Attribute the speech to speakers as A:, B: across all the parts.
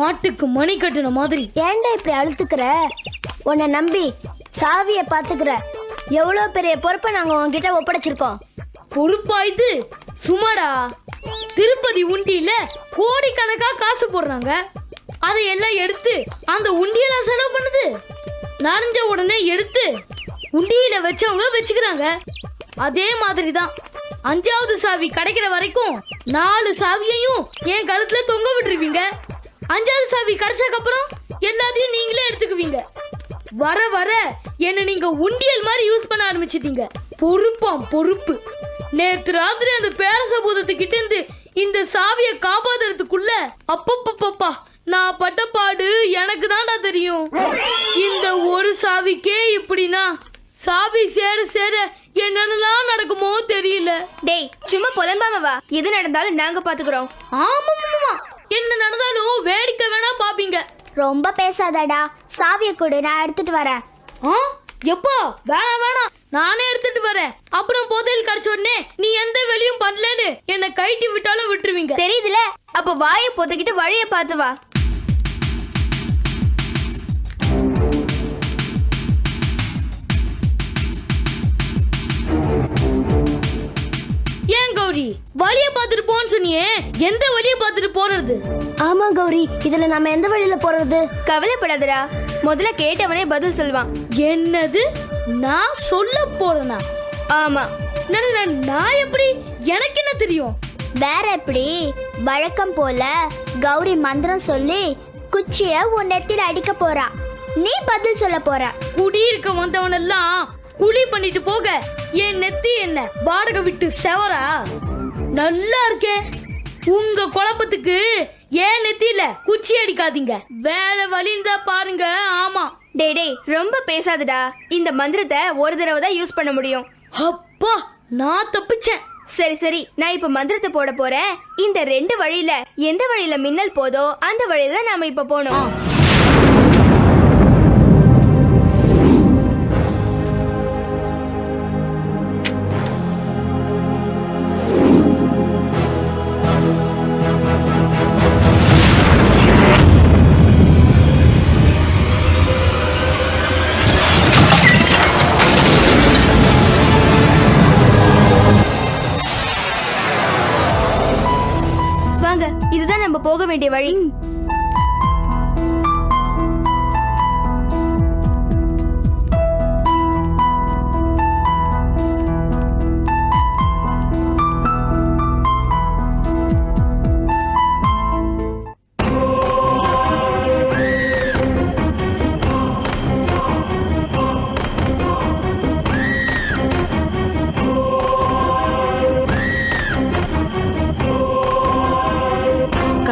A: மாட்டுக்கு மணி கட்டின மாதிரி.
B: ஏன்டா இப்படி அழுத்துக்கிற? உன்னை நம்பி சாவியை பாத்துக்கிற எவ்வளோ பெரிய பொறுப்பை நாங்கள் உன்கிட்ட ஒப்படைச்சிருக்கோம்.
A: பொறுப்பா இது சும்மாடா. திருப்பதி உண்டியில கோடிக்கணக்கா காசு போடுறாங்க. அதை எல்லாம் எடுத்து அந்த உண்டியல செலவு பண்ணுது. நனைஞ்ச உடனே எடுத்து உண்டியில வச்சவங்க வச்சுக்கிறாங்க. அதே மாதிரி தான் அஞ்சாவது சாவி கிடைக்கிற வரைக்கும் நாலு சாவியையும் என் கழுத்துல தொங்க விட்டுருவீங்க. அஞ்சாவது சாவி கிடைச்சதுக்கு அப்புறம் எல்லாத்தையும் நீங்களே எடுத்துக்குவீங்க. வர வர என்ன நீங்க உண்டியல் மாதிரி யூஸ் பண்ண ஆரம்பிச்சிட்டீங்க. பொறுப்பாம் பொறுப்பு. நேத்து ராத்திரி அந்த பேரசபூதத்துக்கிட்ட இருந்து இந்த சாவியை காப்பாத்துறதுக்குள்ள அப்பப்பப்பப்பா நான் பட்ட பாடு எனக்கு தான்டா தெரியும். இந்த ஒரு சாவிக்கே இப்படின்னா சாவி சேர சேர என்னென்னலாம் நடக்குமோ தெரியல.
C: டேய் சும்மா புலம்பாம வா. எது நடந்தாலும் நாங்க பாத்துக்கிறோம்.
A: ஆமாம்மா. என்ன நடந்தாலும் வேடிக்கை வேணா பாப்பீங்க.
B: ரொம்ப பேசாதடா. சாவியை கொடு நான் எடுத்துட்டு வரேன்.
A: ஆ? எப்பா? வேணாம் வேணாம். நானே எடுத்துட்டு வரேன். அப்புறம் புதையல் கிடைச்ச உடனே நீ எந்த வேலையும் பண்ணலன்னு என்னை கைட்டி விட்டாலும் விட்டுருவீங்க.
C: தெரியுதுல? அப்ப வாயை பொத்துக்கிட்டு வழிய பார்த்து வா.
A: கௌரி வழிய பார்த்துட்டு போன்னு சொன்னியே. எந்த வழிய பார்த்துட்டு போறது?
B: ஆமா கௌரி இதுல நம்ம எந்த வழியில போறது?
C: கவலைப்படாதடா. முதல்ல கேட்டவனே பதில் சொல்வான்.
A: என்னது? நான் சொல்ல போறேனா?
C: ஆமா.
A: நான் எப்படி? எனக்கு என்ன தெரியும்?
B: வேற எப்படி? வழக்கம் போல கௌரி மந்திரம் சொல்லி குச்சிய உன் நெத்தில அடிக்க போறா. நீ பதில் சொல்ல போற.
A: குடியிருக்க வந்தவனெல்லாம் குழி பண்ணிட்டு போக. என் நெத்தி என்ன? வாடகை விட்டு செவரா? நல்லா இருக்கே. உங்க குழப்பத்துக்கு ஏன் நெத்தியில குச்சி அடிக்காதீங்க. வேற வழி இருந்தா பாருங்க. ஆமா.
C: டேய் டேய் ரொம்ப பேசாதடா. இந்த மந்திரத்தை ஒரு தடவை தான் யூஸ் பண்ண முடியும்.
A: அப்பா நான் தப்பிச்சேன்.
C: சரி சரி. நான் இப்ப மந்திரத்தை போட போறேன். இந்த ரெண்டு வழியில எந்த வழியில மின்னல் போதோ அந்த வழியில நாம இப்ப போகணும். போக வேண்டிய வழி.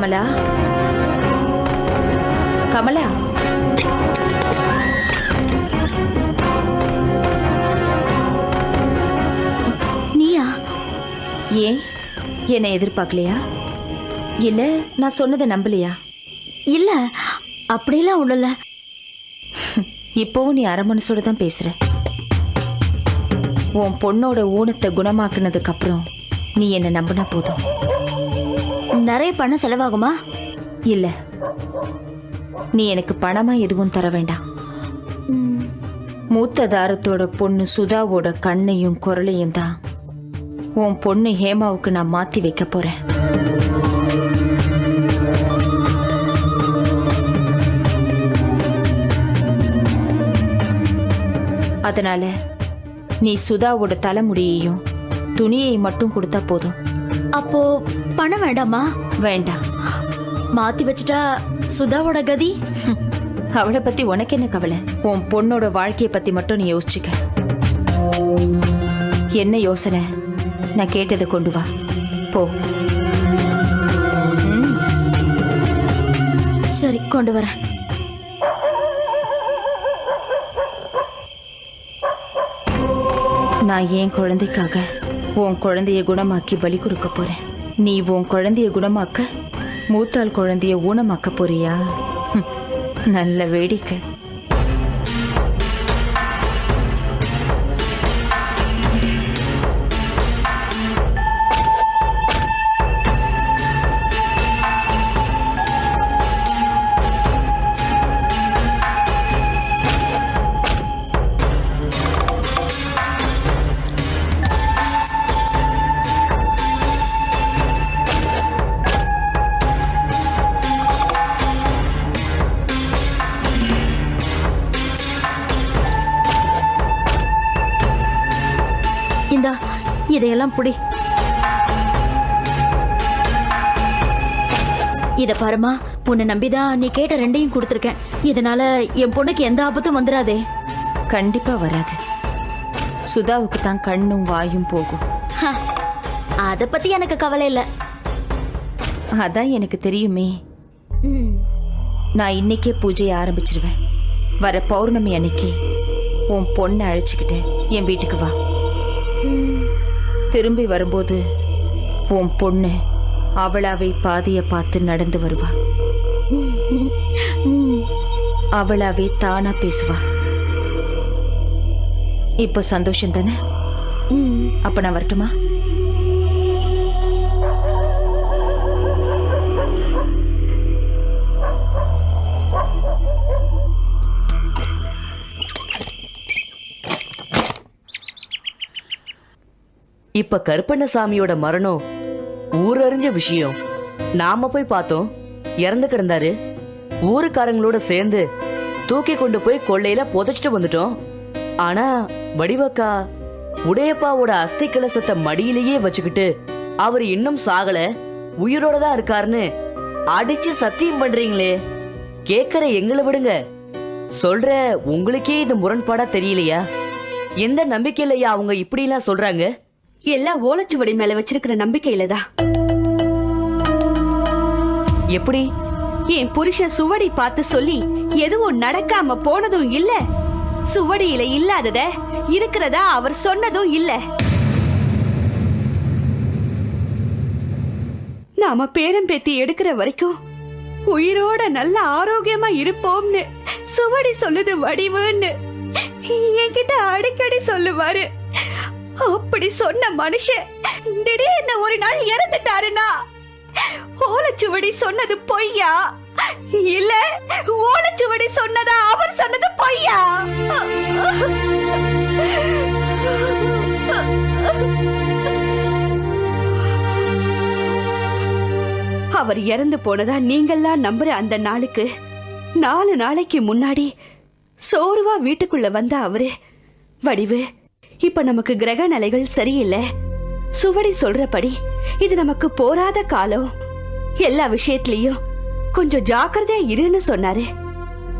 D: கமலா? கமலா?
B: நீயா?
D: ஏன்? என்னை எதிர்பார்க்கலையா? இல்ல நான் சொன்னதை நம்பலையா?
B: இல்ல அப்படியெல்லாம் ஒண்ணுல
D: இப்போவும் நீ அரை மனசோட தான் பேசுற. உன் பொண்ணோட ஊனத்தை குணமாக்குனதுக்கு அப்புறம் நீ என்னை நம்பினா போதும்.
B: நிறைய பணம் செலவாகுமா?
D: இல்ல. நீ எனக்கு பணமா எதுவும் தர வேண்டாம். மூத்த தாரத்தோட பொண்ணு சுதாவோட கண்ணையும் குரலையும் தான் உன் பொண்ணு ஹேமாவுக்கு நான் மாத்தி வைக்க போறேன். அதனால நீ சுதாவோட தலைமுடியையும் துணியை மட்டும் கொடுத்தா போதும்.
B: அப்போ பணம் வேண்டாமா?
D: வேண்டாம்.
B: மாத்தி வச்சுட்டா சுதாவோட கதி?
D: அவளை பத்தி உனக்கு என்ன கவலை? உன் பொண்ணோட வாழ்க்கைய பத்தி மட்டும் நீ யோசிச்சுக்க. என்ன யோசனை? நான் கேட்டதை கொண்டு வா. போ.
B: சரி கொண்டு வரேன்.
D: நான் என் குழந்தைக்காக உன் குழந்தைய குணமாக்கி பலி கொடுக்க போறேன்? நீ உன் குழந்தைய குணமாக்க மூத்தாள் குழந்தைய ஊனமாக்க போறியா? நல்ல வேடிக்கை.
E: புடி இத பாருமா உன்னை நம்பிதான் நீ கேட்ட ரெண்டையும் கொடுத்துருக்கேன். இதனால என் பொண்ணுக்கு எந்த ஆபத்தும் வந்துடாதே
D: கண்டிப்பா வராது. சுதாவுக்கு தான் கண்ணும் வாயும் போகும்.
E: அத பத்தி எனக்கு கவலை இல்ல.
D: அதான் எனக்கு தெரியுமே. நான் இன்னைக்கே பூஜையை ஆரம்பிச்சிருவேன். வர பௌர்ணமி அன்னைக்கு உன் பொண்ணை அழைச்சிக்கிட்டு என் வீட்டுக்கு வா. திரும்பி வரும்போது உன் பொண்ணு அவளாவை பாதியை பார்த்து நடந்து வருவா. அவளாவே தானா பேசுவா. இப்போ சந்தோஷம் தானே? அப்ப நான் வரட்டுமா?
F: இப்ப கருப்பண்ணசாமியோட மரணம் ஊரறிஞ்ச விஷயம். நாம போய் பார்த்தோம். இறந்து கிடந்தாரு. ஊருக்காரங்களோட சேர்ந்து தூக்கி கொண்டு போய் கொள்ளையில புதைச்சிட்டு வந்துட்டோம். ஆனா வடிவக்கா உடையப்பாவோட அஸ்தி கலசத்தை மடியிலேயே வச்சுக்கிட்டு அவர் இன்னும் சாகல. உயிரோட தான் இருக்காருன்னு அடிச்சு சத்தியம் பண்றீங்களே. கேக்குற எங்களை விடுங்க. சொல்ற உங்களுக்கே இது முரண்பாடா தெரியலையா? எந்த நம்பிக்கையிலயா அவங்க இப்படிலாம் சொல்றாங்க?
G: எல்லாம் ஓலைச்சுவடி மேல வச்சிருக்கிற நம்பிக்கையில தான்
F: எப்படி?
G: என் புருஷன் சுவடி பார்த்து சொல்லி எதுவும் நடக்காம போனதும் இல்ல. சுவடியில இல்லாதத இருக்கிறதா அவர் சொன்னதும் இல்ல. நாம பேரம் பேத்தி எடுக்கிற வரைக்கும் உயிரோட நல்ல ஆரோக்கியமா இருப்போம்னு சுவடி சொல்லுது வடிவுன்னு. என்கிட்ட அடிக்கடி சொல்லுவாரு. அப்படி சொன்ன மனுஷன் திடீர்னு ஒரு நாள் இறந்துட்டாருன்னா ஓலச்சுவடி சொன்னது பொய்யா? இல்ல ஓலச்சுவடி சொன்னதா அவர் சொன்னது பொய்யா? அவர் இறந்து போனதா நீங்கள்லாம் நம்புற அந்த நாளுக்கு? நாலு நாளைக்கு முன்னாடி சோர்வா வீட்டுக்குள்ள வந்த அவரு. வடிவு இப்ப நமக்கு கிரக நிலைகள் சரியில்லை. சுவடி சொல்றபடி இது நமக்கு போராத காலம். எல்லா விஷயத்திலயும் கொஞ்சம் ஜாக்கிரதையா இருன்னு சொன்னாரு.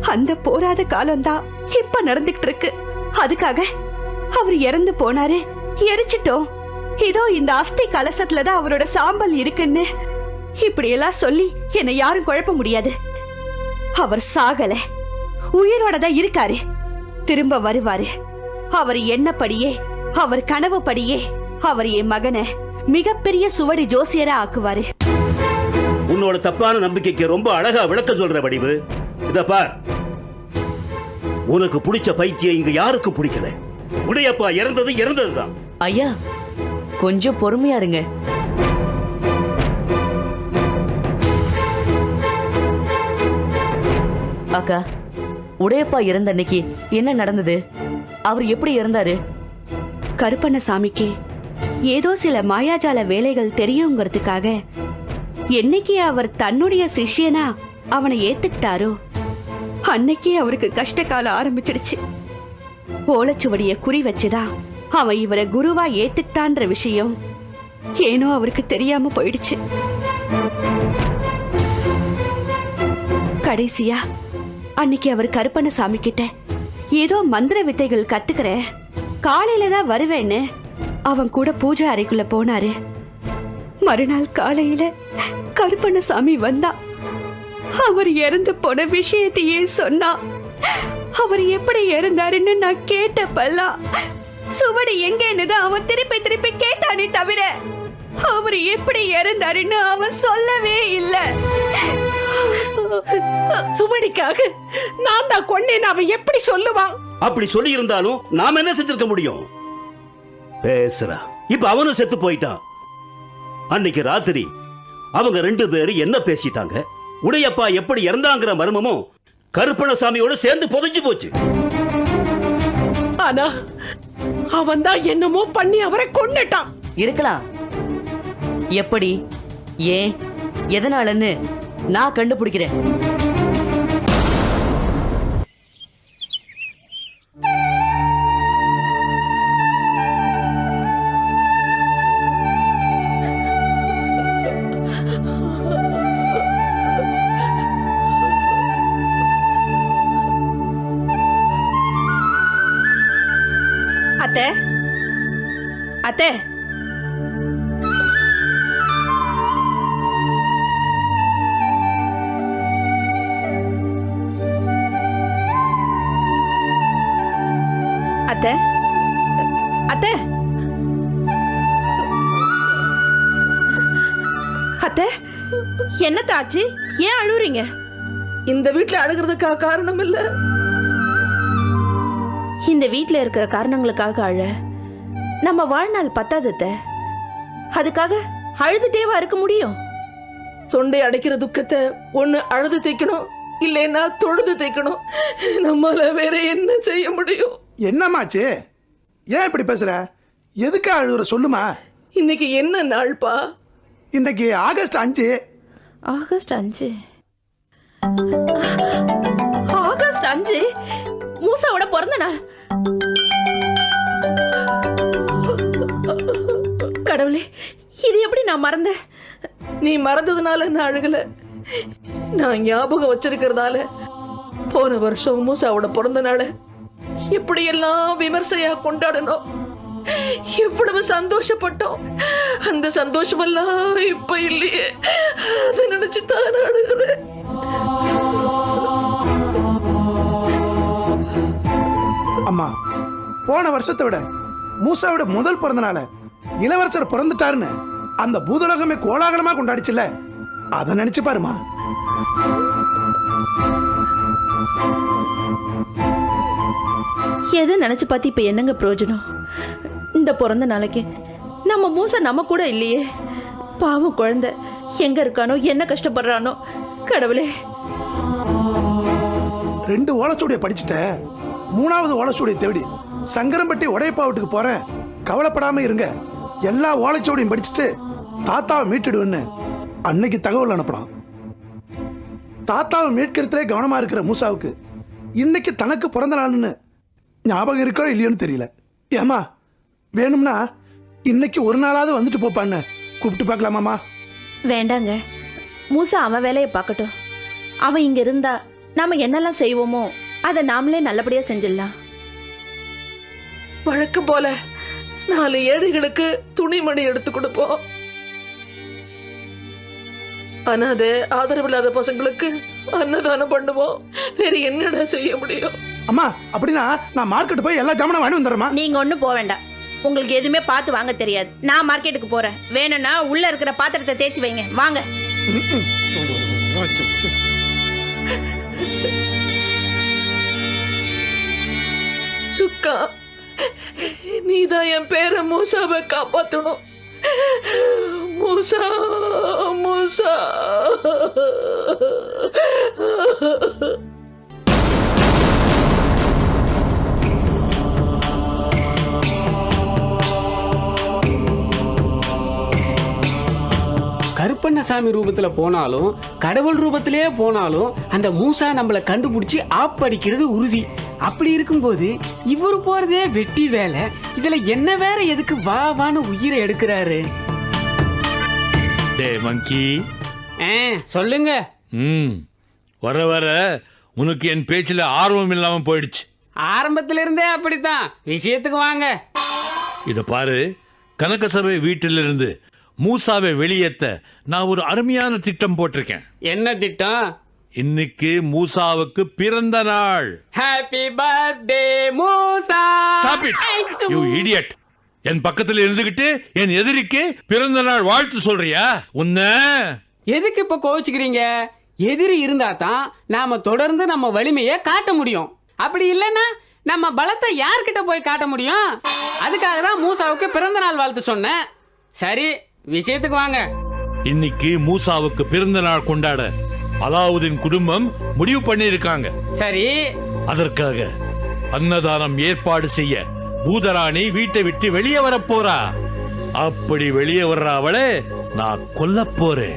G: அந்த போராத காலம்தான் இப்ப நடந்துகிட்டு இருக்கு அதுக்காக அவர் இறந்து போனாரு. எரிச்சிட்டோம். இதோ இந்த அஸ்தி கலசத்துல தான் அவரோட சாம்பல் இருக்குன்னு. இப்படி எல்லாம் சொல்லி என்னை யாரும் குழப்ப முடியாது. அவர் சாகல. உயிரோட தான் இருக்காரு. திரும்ப வருவாரு. அவர் எண்ணப்படியே அவர் கனவுப்படியே அவர் என் மகனை மிகப்பெரிய சுவடி ஜோசியரா ஆக்குவாரு.
H: உன்னோட தப்பான நம்பிக்கைக்கு ரொம்ப அழகா விளக்க சொல்ற வடிவு. இத பார். உனக்கு பிடிச்ச பைத்தியம் இங்க யாருக்கும் பிடிக்கல. உடையப்பா இறந்தது இறந்ததுதான்.
F: ஐயா கொஞ்சம் பொறுமையா இருங்க. அக்கா உடையப்பா இறந்த அன்னைக்கு என்ன நடந்தது? அவர் எப்படி இருந்தாரு?
G: கருப்பண்ண சாமிக்கு ஏதோ சில மாயாஜால வேலைகள் தெரியுங்கிறதுக்காக என்னைக்கு அவர் தன்னுடைய சிஷ்யனா அவனை ஏத்துக்கிட்டாரோ அன்னைக்கே அவருக்கு கஷ்ட காலம் ஆரம்பிச்சிடுச்சு. ஓலச்சுவடிய குறி வச்சுதான் அவன் இவரை குருவா ஏத்துக்கிட்டான்ற விஷயம் ஏனோ அவருக்கு தெரியாம போயிடுச்சு. கடைசியா அன்னைக்கு அவர் கருப்பண்ணசாமி கிட்ட ஏதோ மந்திர வித்தைகள் கத்துக்கிற. காலையில தான் வருவேன்னு. அவன் கூட பூஜை அறைக்குள்ள போனாரு. மறுநாள் காலையில கருப்பண்ணசாமி வந்தா. அவர் இறந்து போன விஷயத்தையே சொன்னா. அவர் எப்படி இறந்தாருன்னு நான் கேட்டப்பெல்லாம் சுவடு எங்கேன்னு தான் அவன் திருப்பி திருப்பி கேட்டானே தவிர அவர் எப்படி இறந்தாருன்னு அவன் சொல்லவே இல்லை.
I: சுவடிக்காக நான் தான் கொன்னேன்னு அவன் எப்படி சொல்லுவான்?
H: அப்படி சொல்லி இருந்தாலும் நாம என்ன செஞ்சிருக்க முடியும்? பேசுறா. இப்ப அவனும் செத்து போயிட்டான். அன்னைக்கு ராத்திரி அவங்க ரெண்டு பேரும் என்ன பேசிட்டாங்க? உடையப்பா எப்படி இறந்தாங்கிற மர்மமும் கருப்பணசாமியோட சேர்ந்து புதைஞ்சு போச்சு.
I: ஆனா அவன் தான் என்னமோ பண்ணி அவரை கொன்னுட்டான்.
F: இருக்கலாம். எப்படி? ஏன்? எதனாலன்னு? நான் கண்டுபிடிக்கிறேன்.
J: அத்தை. அத்தை. அத்தை என்னத்த ஆச்சு ஏன் அழுவுறீங்க?
I: இந்த வீட்ல அழுகிறதுக்காக காரணம் இல்ல.
J: இந்த வீட்ல இருக்கிற காரணங்களுக்காக அழ. நம்ம வாழ்நாள் பத்தாது அத்தை. அதுக்காக அழுதுட்டேவா இருக்க முடியும்?
I: தொண்டை அடைக்கிற துக்கத்தை ஒண்ணு அழுது தைக்கணும் இல்லைன்னா தொழுது தைக்கணும் நம்மால வேற என்ன செய்ய முடியும்?
K: என்னம்மாச்சு? ஏன் இப்படி பேசுற? எதுக்கு அழுகுற சொல்லுமா.
I: இன்னைக்கு என்ன நாள்பா
K: இன்னைக்கு ஆகஸ்ட் அஞ்சு.
J: ஆகஸ்ட் அஞ்சு. ஆகஸ்ட் அஞ்சு? மூசாவோட பிறந்த நாள். கடவுளே இது எப்படி நான் மறந்தேன்?
I: நீ மறந்ததுனால நான் அழுகல? நான் ஞாபகம் வச்சிருக்கிறதால. போன வருஷம் மூசாவோட பிறந்த நாள எப்படியெல்லாம் விமர்சையா கொண்டாடணும். எவ்வளவு சந்தோஷப்பட்டோம். அந்த சந்தோஷமெல்லாம் இப்ப இல்லையே. அதை நினைச்சு தான் அழுகிறேன்.
K: அம்மா போன வருஷத்தை விட மூசாவோட முதல் பிறந்த நாள இளவரசர் பிறந்துட்டாருன்னு அந்த பூதலோகமே கோலாகலமா கொண்டாடிச்சுல அதை நினைச்சு பாருமா
J: எதை நினைச்சு பார்த்து இப்ப என்னங்க பிரயோஜனம்? இந்த பிறந்த நாளைக்கு நம்ம மூசா நம்ம கூட இல்லையே. பாவம் குழந்தை. எங்க இருக்கானோ என்ன கஷ்டப்படுறானோ. கடவுளே.
K: ரெண்டு ஓலச்சூடிய படிச்சுட்ட மூணாவது ஓலைச்சுவடியை தேடி. சங்கரம்பட்டி உடையப்பா வீட்டுக்கு போறேன் கவலைப்படாம இருங்க. எல்லா ஓலைச்சுவடியும் படிச்சுட்டு தாத்தாவை மீட்டுடுவேன்னு அன்னைக்கு தகவல் அனுப்பலாம் தாத்தாவை மீட்கிறதுலே கவனமா இருக்கிற மூசாவுக்கு இன்னைக்கு தனக்கு பிறந்த நாள்னு ஞாபகம் இருக்கோ இல்லையோன்னு தெரியல. ஏமா வேணும்னா இன்னைக்கு ஒரு நாளாவது வந்துட்டு போப்பான்னு கூப்பிட்டு பார்க்கலாமாம்மா
J: வேண்டாங்க. மூசா அவன் வேலையை பார்க்கட்டும். அவன் இங்க இருந்தா நாம என்னெல்லாம் செய்வோமோ அதை நாமளே நல்லபடியா செஞ்சிடலாம்.
I: வழக்கம் போல நாலு ஏழைகளுக்கு துணிமணி எடுத்து கொடுப்போம். அனாதை ஆதரவில்லாத பசங்களுக்கு அன்னதானம் பண்ணுவோம். வேற என்னடா செய்ய முடியும்?
K: அம்மா அப்படின்னா நான் மார்க்கெட் போய் எல்லா ஜாமானும் வாங்கி வந்துடுறேம்மா.
J: நீங்க ஒன்றும் போக வேண்டாம். உங்களுக்கு எதுவுமே பார்த்து வாங்க தெரியாது. நான் மார்க்கெட்டுக்கு போறேன். வேணும்னா உள்ள இருக்கிற பாத்திரத்தை தேய்ச்சி வைங்க. வாங்க.
I: சுக்கா நீதான் என் பேர மூசாவை காப்பாத்தணும். மூசா மூசா.
L: கருப்பண்ணசாமி ரூபத்துல போனாலும் கடவுள் ரூபத்திலே போனாலும் அந்த மூசா நம்மள கண்டுபிடிச்சி ஆப்படிக்கிறது உறுதி. அப்படி இருக்கும்போது இவர் போறதே வெட்டி வேலை. இதுல என்ன வேற எதுக்கு வா வான்னு உயிரை எடுக்கிறாரு?
M: டே மங்கி.
L: ஆ, சொல்லுங்க.
M: ம் வர வர உனக்கு என் பேச்சில் ஆர்வம் இல்லாம போயிடுச்சு.
L: ஆரம்பத்துல இருந்தே அப்படித்தான். விஷயத்துக்கு வாங்க.
M: இத பாரு கனகசபை வீட்டிலிருந்து மூசாவை வெளியேத்த நான் ஒரு அருமையான திட்டம் போட்டிருக்கேன்.
L: என்ன திட்டம்?
M: இன்னைக்கு மூசாவுக்கு பிறந்த நாள்.
L: Happy birthday Moosa!
M: You idiot. என் பக்கத்துல இருந்துகிட்டு என் எதிரிக்கு பிறந்த நாள் வாழ்த்து சொல்றியா? உன்ன?
L: எதுக்கு இப்ப கோவிச்சுக்கிறீங்க? எதிரி இருந்தா தான் நாம தொடர்ந்து நம்ம வலிமையை காட்ட முடியும். அப்படி இல்லைன்னா நம்ம பலத்தை யார்கிட்ட போய் காட்ட முடியும்? அதுக்காக தான் மூசாவுக்கு பிறந்த நாள் வாழ்த்து சொன்னேன். சரி விஷயத்துக்கு வாங்க.
M: இன்னைக்கு மூசாவுக்கு பிறந்த நாள் கொண்டாட அலாவுதீன் குடும்பம் முடிவு பண்ணியிருக்காங்க.
L: சரி.
M: அதற்காக அன்னதானம் ஏற்பாடு செய்ய பூதராணி வீட்டை விட்டு வெளியே வரப் போறா. அப்படி வெளியே வர்ற அவளை நான் கொல்லப் போறேன்.